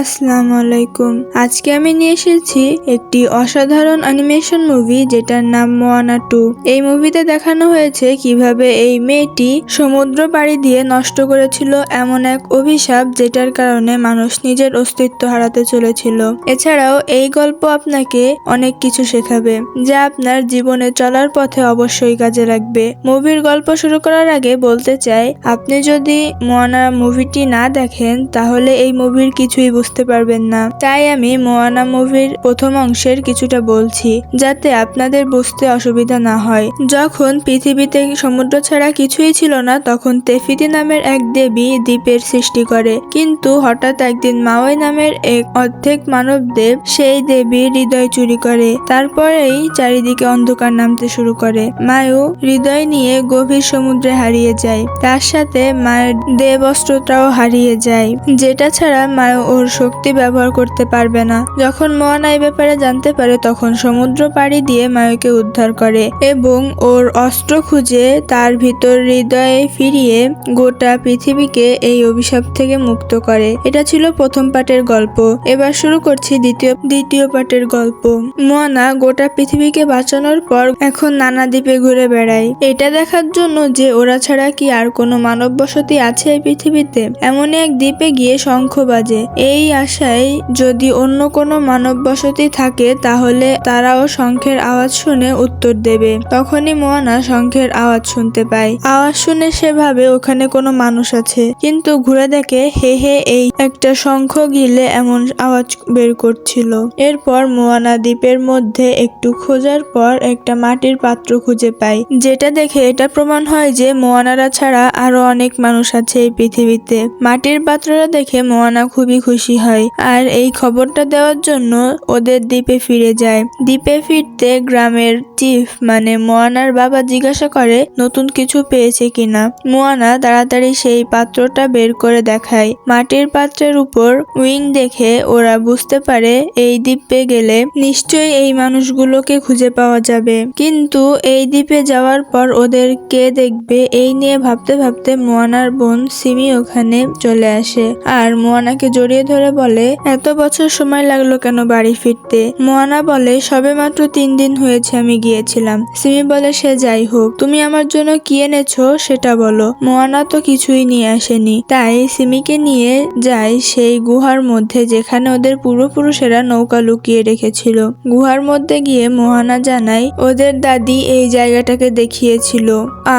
আসসালামু আলাইকুম আজকে আমি নিয়ে এসেছি একটি অসাধারণ অ্যানিমেশন মুভি যেটার নাম মোয়ানা টু। এই মুভিতে দেখানো হয়েছে কীভাবে এই মেয়েটি সমুদ্র পাড়ি দিয়ে নষ্ট করেছিল এমন এক অভিশাপ যেটার কারণে মানুষ নিজের অস্তিত্ব হারাতে চলেছিল। এছাড়াও এই গল্প আপনাকে অনেক কিছু শেখাবে, যা আপনার জীবনে চলার পথে অবশ্যই কাজে লাগবে। মুভির গল্প শুরু করার আগে বলতে চাই, আপনি যদি মোয়ানা মুভিটি না দেখেন, তাহলে এই মুভির কিছুই বুঝতে পারবেন না। তাই আমি মোয়ানা মুভির প্রথম অংশের কিছুটা বলছি, যাতে আপনাদের বুঝতে অসুবিধা না হয়। যখন পৃথিবীতে সমুদ্র ছাড়া কিছুই ছিল না, তখন তেফিতি নামের এক দেবী দ্বীপের সৃষ্টি করে। কিন্তু হঠাৎ একদিন মাওয়াই নামের এক অর্ধেক মানব দেব সেই দেবীর হৃদয় চুরি করে। তারপরেই চারিদিকে অন্ধকার নামতে শুরু করে। মায়ু হৃদয় নিয়ে গভীর সমুদ্রে হারিয়ে যায়। তার সাথে মায়ের দেব অস্ত্রটাও হারিয়ে যায়। যেটা ছাড়া মায়ু ওর শক্তি ব্যবহার করতে পারবে না। যখন মোয়ানা এই ব্যাপারে জানতে পারে, তখন সমুদ্র পাড়ি দিয়ে মায়ুকে উদ্ধার করে এবং ওর অস্ত্র খুঁজে তার ভিতর হৃদয়ে ফিরিয়ে গোটা পৃথিবীকে এই অভিশাপ থেকে মুক্ত করে। এটা ছিল প্রথম পাটের গল্প। এবার শুরু করছি দ্বিতীয় দ্বিতীয় পাটের গল্প। মোয়ানা গোটা পৃথিবীকে বাঁচানোর পর এখন নানা দ্বীপে ঘুরে বেড়ায়। এটা দেখার জন্য যে ওরা ছাড়া কি আর কোনো মানব বসতি আছে এই পৃথিবীতে? এমন এক দ্বীপে গিয়ে শঙ্খ বাজে। এই আশায় যদি অন্য কোনো মানব বসতি থাকে, তাহলে তারাও শঙ্খের আওয়াজ শুনে উত্তর দেবে। তখনই মোয়ানা শঙ্খের আওয়াজ শুনতে পায়। আওয়াজ শুনে সে ভাবে ওখানে কোনো মানুষ আছে। কিন্তু ঘুরে দেখে হে হে, এই একটা শঙ্খ গিলে এমন আওয়াজ বের করছিল। এরপর মোয়ানা দ্বীপের মধ্যে একটু খোঁজার পর একটা মাটির পাত্র খুঁজে পায়। যেটা দেখে এটা প্রমাণ হয় যে মোয়ানারা ছাড়া আরও অনেক মানুষ আছে এই পৃথিবীতে। মাটির পাত্রটা দেখে মোয়ানা খুবই খুশি। হয় আর এই খবরটা দেওয়ার জন্য ওদের দ্বীপে ফিরে যায়। দ্বীপে ফিরতে গ্রামের চিফ মানে মোয়ানার বাবা জিজ্ঞাসা করে, নতুন কিছু পেয়েছে কিনা? মোয়ানা তাড়াতাড়ি সেই পাত্রটা বের করে দেখায়। মাটির পাত্রের উপর উইং দেখে ওরা বুঝতে পারে এই দ্বীপে গেলে নিশ্চয়ই এই মানুষগুলোকে খুঁজে পাওয়া যাবে। কিন্তু এই দ্বীপে যাওয়ার পর ওদের কে দেখবে এই নিয়ে ভাবতে ভাবতে মোয়ানার বোন সিমি ওখানে চলে আসে। আর মোয়ানাকে জড়িয়ে ধরে বলে, এত বছর সময় লাগল কেন বাড়ি ফিরতে? মোয়ানা বলে সবে মাত্র তিন দিন হয়েছে আমি গিয়েছিলাম। সিমি বলে, সে যাই হোক, তুমি আমার জন্য কি এনেছো সেটা বলো। মোয়ানা তো কিছুই নিয়ে আসেনি। তাই সিমিকে নিয়ে যায় সেই গুহার মধ্যে, যেখানে ওদের পূর্বপুরুষেরা নৌকা লুকিয়ে রেখেছিল। গুহার মধ্যে গিয়ে মোহানা জানায়, ওদের দাদি এই জায়গাটাকে দেখিয়েছিল।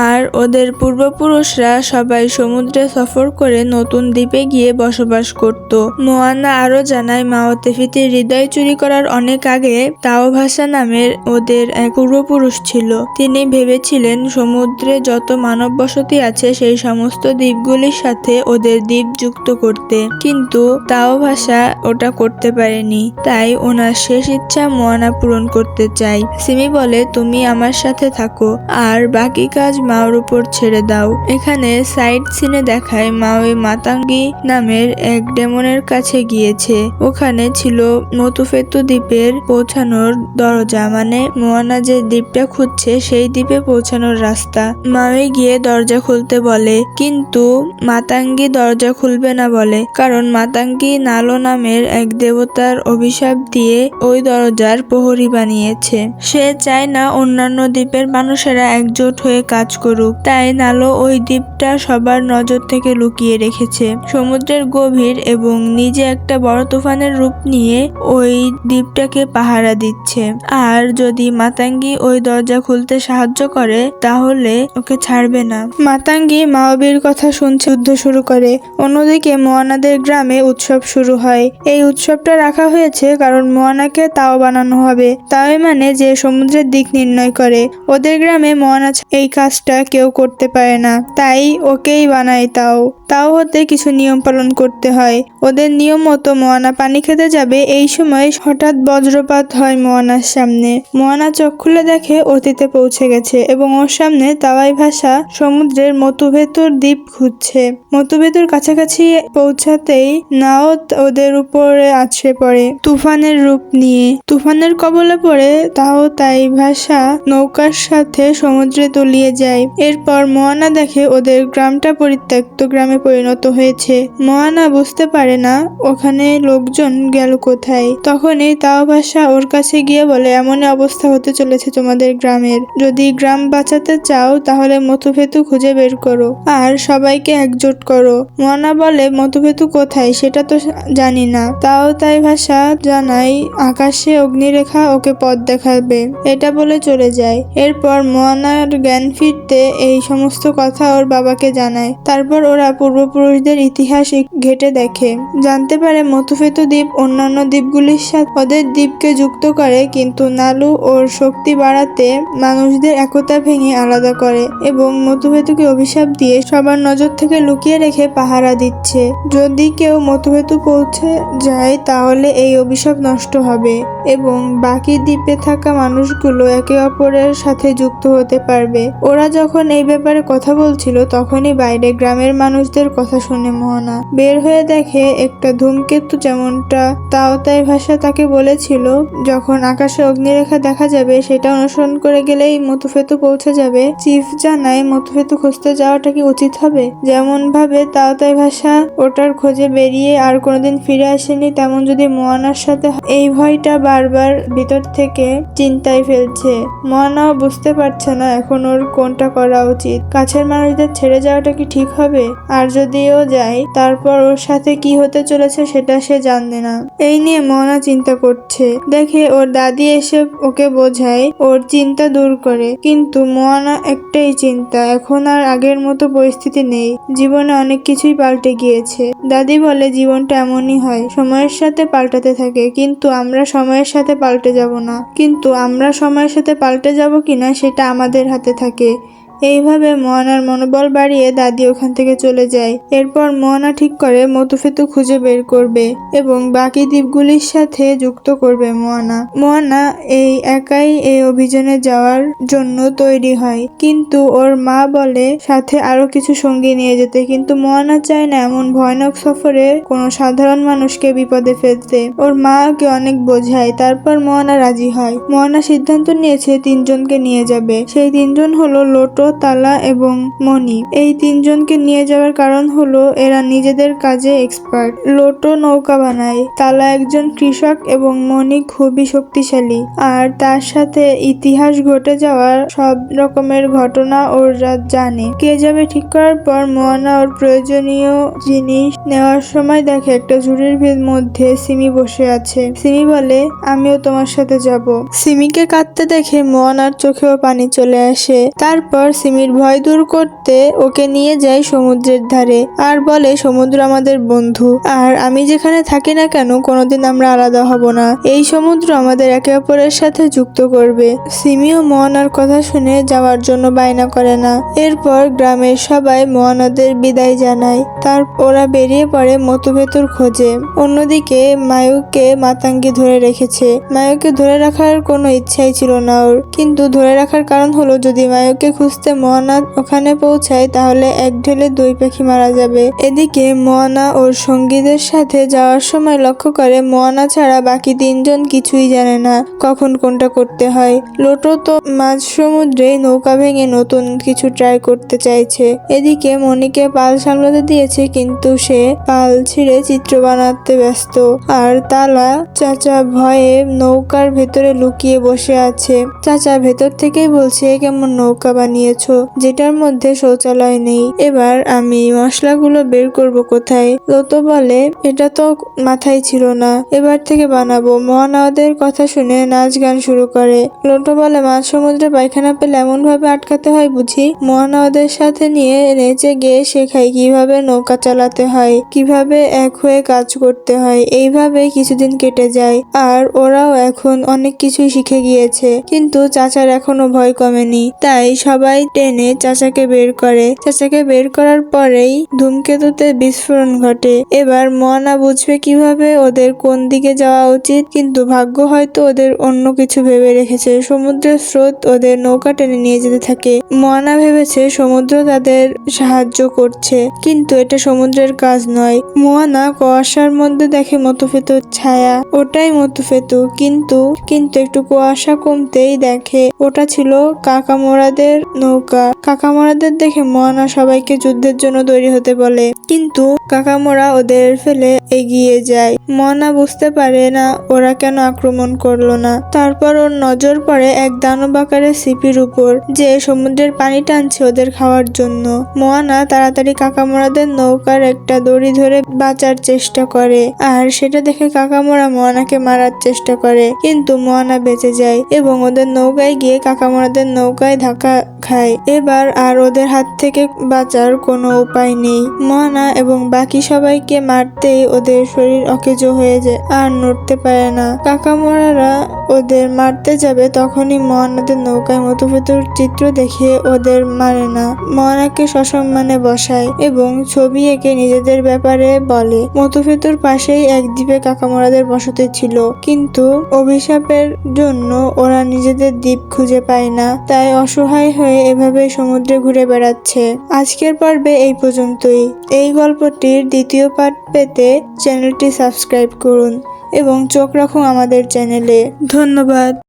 আর ওদের পূর্বপুরুষরা সবাই সমুদ্রে সফর করে নতুন দ্বীপে গিয়ে বসবাস করত। মোয়ানা আরও জানায় মা মাওতেফিতির হৃদয় চুরি করার অনেক আগে তাও ভাষা নামের ওদের এক পূর্বপুরুষ ছিল। তিনি ভেবেছিলেন সমুদ্রে যত মানব বসতি আছে, সেই সমস্ত দ্বীপগুলির সাথে ওদের দ্বীপ যুক্ত করতে। কিন্তু তাও ভাষা ওটা করতে পারেনি। তাই ওনার শেষ ইচ্ছা মোয়ানা পূরণ করতে চাই। সিমি বলে, তুমি আমার সাথে থাকো, আর বাকি কাজ মাওর উপর ছেড়ে দাও। এখানে সাইড সিনে দেখায় মাওই মাতাঙ্গি নামের এক ডেমনের কাছে গিয়েছে। ওখানে ছিল মতুফেতু দ্বীপের পৌঁছানোর দরজা। মানে মোয়ানা যে দ্বীপটা খুঁজছে, সেই দ্বীপে পৌঁছানোর রাস্তা। মাওই গিয়ে দরজা খুলতে বলে, কিন্তু মাতাঙ্গি দরজা খুলবে না বলে। কারণ মাতাঙ্গি নালো নামের এক দেবতার অভিশাপ দিয়ে ওই দরজার প্রহরী বানিয়েছে। সে চায় না অন্যান্য দ্বীপের মানুষেরা একজোট হয়ে কাজ করুক। তাই নালো ওই দ্বীপটা সবার নজর থেকে লুকিয়ে রেখেছে। সমুদ্রের গভীর এবং নিজে একটা বড় তুফানের রূপ নিয়ে ওই দ্বীপটাকে পাহারা দিচ্ছে। আর যদি মাতাঙ্গি ওই দরজা খুলতে সাহায্য করে, তাহলে ওকে ছাড়বে না। মাতাঙ্গি মাওবির কথা শুনছে, যুদ্ধ শুরু করে। অন্যদিকে মোয়ানাদের গ্রামে উৎসব শুরু হয়। এই উৎসবটা রাখা হয়েছে কারণ মোয়ানাকে তাও বানানো হবে। তাওই মানে যে সমুদ্রের দিক নির্ণয় করে। ওদের গ্রামে মোয়ানা এই কাজটা কেউ করতে পারে না। তাই ওকেই বানায় তাও। তাও হতে কিছু নিয়ম পালন করতে হয়। ওদের নিয়ম মতো মোয়ানা পানি খেতে যাবে। এই সময় হঠাৎ বজ্রপাত হয় মোয়ানার সামনে। মোয়ানা চোখ খুলে দেখে অতীতে পৌঁছে গেছে এবং ওর সামনে তাওয়াই ভাষা সমুদ্রের মতুভেতর দ্বীপ খুঁজছে। মতুভেতর কাছাকাছি পৌঁছাতেই নাও ওদের উপরে আছড়ে পড়ে তুফানের রূপ নিয়ে। তুফানের কবলে পড়ে তাও তাই ভাষা নৌকার সাথে সমুদ্রে তলিয়ে যায়। এরপর মোয়ানা দেখে ওদের গ্রামটা পরিত্যক্ত। গ্রামে গ্রামে পরিণত হয়েছে। মোয়ানা বুঝতে পারে না ওখানে লোকজন গেল কোথায়। তখনই তাও ভাষা ওর কাছে গিয়ে বলে, এমনই অবস্থা হতে চলেছে তোমাদের গ্রামের। যদি গ্রাম বাঁচাতে চাও, তাহলে মতুভেতু খুঁজে বের করো। আর সবাইকে একজোট করো। মোয়ানা বলে মতুভেতু কোথায়? সেটা তো জানি না। তাও তাই ভাষা জানাই, আকাশে অগ্নিরেখা ওকে পথ দেখাবে। এটা বলে চলে যায়। এরপর মোয়ানার জ্ঞান ফিরতে এই সমস্ত কথা ওর বাবাকে জানায়। তারপর ওরা পূর্বপুরুষদের ইতিহাস ঘেটে দেখে। জানতে পারে মতুফেতু দ্বীপ অন্যান্য দ্বীপগুলির সাথে ওদের দ্বীপকে যুক্ত করে, কিন্তু নালু ওর শক্তি বাড়াতে মানুষদের একতা ভেঙে আলাদা করে এবং মতুভেতুকে অভিশাপ দিয়ে সবার নজর থেকে লুকিয়ে রেখে পাহারা দিচ্ছে। যদি কেউ মতুভেতু পৌঁছে যায়, তাহলে এই অভিশাপ নষ্ট হবে এবং বাকি দ্বীপে থাকা মানুষগুলো একে অপরের সাথে যুক্ত হতে পারবে। ওরা যখন এই ব্যাপারে কথা বলছিল, তখনই বাইরে গ্রামের মানুষদের কথা শুনে মোহনা বের হয়ে দেখে একটা ধূমকেতু যেমনটা তাওতাই ভাষা তাকে বলেছিল। যখন আকাশে অগ্নিরেখা দেখা যাবে, সেটা অনুসরণ করে গেলেই মতুফেতু পৌঁছে যাবে। চিফ জানায় মতুফেতু খুঁজতে যাওয়াটা কি উচিত হবে? যেমন ভাবে তাওতাই ভাষা ওটার খোঁজে বেরিয়ে আর কোনোদিন ফিরে আসেনি, তেমন যদি মোয়ানার সাথে এই ভয়টা বারবার ভিতর থেকে চিন্তায় ফেলছে। মোয়ানাও বুঝতে পারছে না এখন ওর কোনটা করা উচিত। কাছের মানুষদের ছেড়ে যাওয়াটা কি ঠিক হবে? আর যদিও যায় তারপর ওর সাথে কি হতে চলেছে সেটা সে জানে না। এই নিয়ে মোহনা চিন্তা করছে। দেখে ওর দাদি এসে ওকে বোঝায়, ওর চিন্তা দূর করে। কিন্তু মোয়ানা একটাই চিন্তা, এখন আর আগের মতো পরিস্থিতি নেই। জীবনে অনেক কিছুই পাল্টে গিয়েছে। দাদি বলে, জীবনটা এমনই হয়, সময়ের সাথে পাল্টাতে থাকে। কিন্তু আমরা সময়ের সাথে পাল্টে যাব না। কিন্তু আমরা সময়ের সাথে পাল্টে যাব কিনা সেটা আমাদের হাতে থাকে। এইভাবে মোয়ানার মনোবল বাড়িয়ে দাদি ওখান থেকে চলে যায়। এরপর মোয়ানা ঠিক করে মতুফেতু খুঁজে বের করবে এবং বাকি দ্বীপগুলির সাথে যুক্ত করবে মোয়ানা। মোয়ানা এই একাই এই অভিযানে যাওয়ার জন্য তৈরি হয়। কিন্তু ওর মা বলে, সাথে আরও কিছু সঙ্গী নিয়ে যেতে। কিন্তু মোয়ানা চায় না এমন ভয়ানক সফরে কোনো সাধারণ মানুষকে বিপদে ফেলতে। ওর মা ওকে অনেক বোঝায়, তারপর মোয়ানা রাজি হয়। মোয়ানা সিদ্ধান্ত নিয়েছে তিনজনকে নিয়ে যাবে। সেই তিনজন হলো লোটো তালা এবং মণি। এই তিনজনকে নিয়ে যাওয়ার কারণ হলো, এরা নিজেদের কাজে এক্সপার্ট লোটো নৌকা বানায়। তালা একজন কৃষক এবং মণি খুবই শক্তিশালী। আর তার সাথে ইতিহাস ঘটে যাওয়ার সব রকমের ঘটনা ওরা জানে। কে যাবে ঠিক করার পর মোয়ানা ওর প্রয়োজনীয় জিনিস নেওয়ার সময় দেখে একটা ঝুড়ির ভিড় মধ্যে সিমি বসে আছে। সিমি বলে, আমিও তোমার সাথে যাব। সিমিকে কাঁদতে দেখে মোয়ানার চোখেও পানি চলে আসে। তারপর সিমির ভয় দূর করতে ওকে নিয়ে যায় সমুদ্রের ধারে আর বলে, সমুদ্র আমাদের বন্ধু। আর আমি যেখানে থাকি না কেন, কোনোদিন আমরা আলাদা হব না। এই সমুদ্র আমাদের একে অপরের সাথে যুক্ত করবে সিমিও মোয়ানার কথা শুনে যাওয়ার জন্য বায়না করে না। এরপর গ্রামের সবাই মোয়ানাদের বিদায় জানায়। তার, ওরা বেরিয়ে পড়ে মতুভেতুর খোঁজে। অন্যদিকে মায়ুকে মাতাঙ্গি ধরে রেখেছে। মায়ুকে ধরে রাখার কোনো ইচ্ছাই ছিল না ওর। কিন্তু ধরে রাখার কারণ হলো, যদি মায়ুকে খুঁজতে মোয়ানা ওখানে পৌঁছায়, তাহলে এক ঢেলে দুই পাখি মারা যাবে। এদিকে মোয়ানা ওর সঙ্গীদের সাথে যাওয়ার সময় লক্ষ্য করে মোয়ানা ছাড়া বাকি তিনজন কিছুই জানে না কখন কোনটা করতে হয়। লোটো তো মাঝ সমুদ্রে নৌকা ভেঙে নতুন কিছু ট্রাই করতে চাইছে। এদিকে মনিকে পাল সামলাতে দিয়েছে, কিন্তু সে পাল ছিঁড়ে চিত্র বানাতে ব্যস্ত। আর তালা চাচা ভয়ে নৌকার ভেতরে লুকিয়ে বসে আছে। চাচা ভেতর থেকেই বলছে কেমন নৌকা বানিয়েছো যেটার মধ্যে শৌচালয় নেই। এবার আমি মশলাগুলো বের করব কোথায়? লোতো বলে, এটা তো মাথায় ছিল না। এবার থেকে বানাবো। মহানাওদের কথা শুনে নাচ গান শুরু করে। লোটো বলে মাঝ সমুদ্রে পায়খানা পেলে এমন ভাবে আটকাতে হয় বুঝি? মহানাওদের সাথে নিয়ে নেচে গিয়ে শেখাই কীভাবে নৌকা চালাতে হয়, কীভাবে এক হয়ে কাজ করতে হয়, এইভাবে কিছুদিন কেটে যায়। আর ওরাও এখন অনেক কিছুই শিখে গিয়েছে, কিন্তু চাচার এখনও ভয় কমেনি। তাই সবাই টেনে চাচাকে বের করে। চাচাকে বের করার পরেই ধূমকেতুতে বিস্ফোরণ ঘটে। এবার মনা বুঝবে কীভাবে ওদের কোন দিকে যাওয়া উচিত, কিন্তু ভাগ্য হয়তো ওদের অন্য কিছু ভেবে রেখেছে। সমুদ্রের স্রোত ওদের নৌকা টেনে নিয়ে যেতে থাকে। মনা ভেবেছে সমুদ্র তাদের সাহায্য করছে, কিন্তু এটা সমুদ্রের কাজ নয়। মোয়ানা কুয়াশার মধ্যে দেখে মতফেতুর ছায়া। ওটাই মতফেতু, কিন্তু কিন্তু একটু কুয়াশা কমতেই দেখে। ওটা ছিল কাকামোড়াদের নৌকা। নৌকা। কাকামোড়াদের দেখে মোয়ানা সবাইকে যুদ্ধের জন্য তৈরি হতে বলে। কিন্তু কাকামোড়া ওদের ফেলে এগিয়ে যায়। মোয়ানা বুঝতে পারে না, ওরা কেন আক্রমণ করল না। তারপর ওর নজর পড়ে এক দানব আকারের সিপির উপর, যে সমুদ্রের পানি টানছে ওদের খাওয়ার জন্য। মোয়ানা তাড়াতাড়ি কাকামোড়াদের নৌকার একটা দড়ি ধরে বাঁচার চেষ্টা করে। আর সেটা দেখে কাকামোড়া মোয়ানাকে মারার চেষ্টা করে। কিন্তু মোয়ানা বেঁচে যায় এবং ওদের নৌকায় গিয়ে কাকামোড়াদের নৌকায় ধাক্কা খায়। এবার আর ওদের হাত থেকে বাঁচার কোনো উপায় নেই। মোয়ানা এবং বাকি সবাইকে মারতেই ওদের শরীর অকেজো হয়ে যায়, আর নড়তে পারে না। কাকামোড়ারা ওদের মারতে যাবে তখনই মোয়ানাদের নৌকায় মতুফেতুর চিত্র দেখে ওদের মারে না। মোয়ানাকে সসম্মানে বসায় এবং ছবি এঁকে নিজেদের ব্যাপারে বলে। মতুফেতুর পাশেই এক দ্বীপে কাকামোড়াদের বসতি ছিল, কিন্তু অভিশাপের জন্য ওরা নিজেদের দ্বীপ খুঁজে পায় না। তাই অসহায় হয়ে এভাবে সমুদ্রে ঘুরে বেড়াচ্ছে। আজকের পর্বে এই পর্যন্তই। এই গল্পটির দ্বিতীয় পার্ট পেতে চ্যানেলটি সাবস্ক্রাইব করুন এবং চোখ রাখুন আমাদের চ্যানেলে। ধন্যবাদ।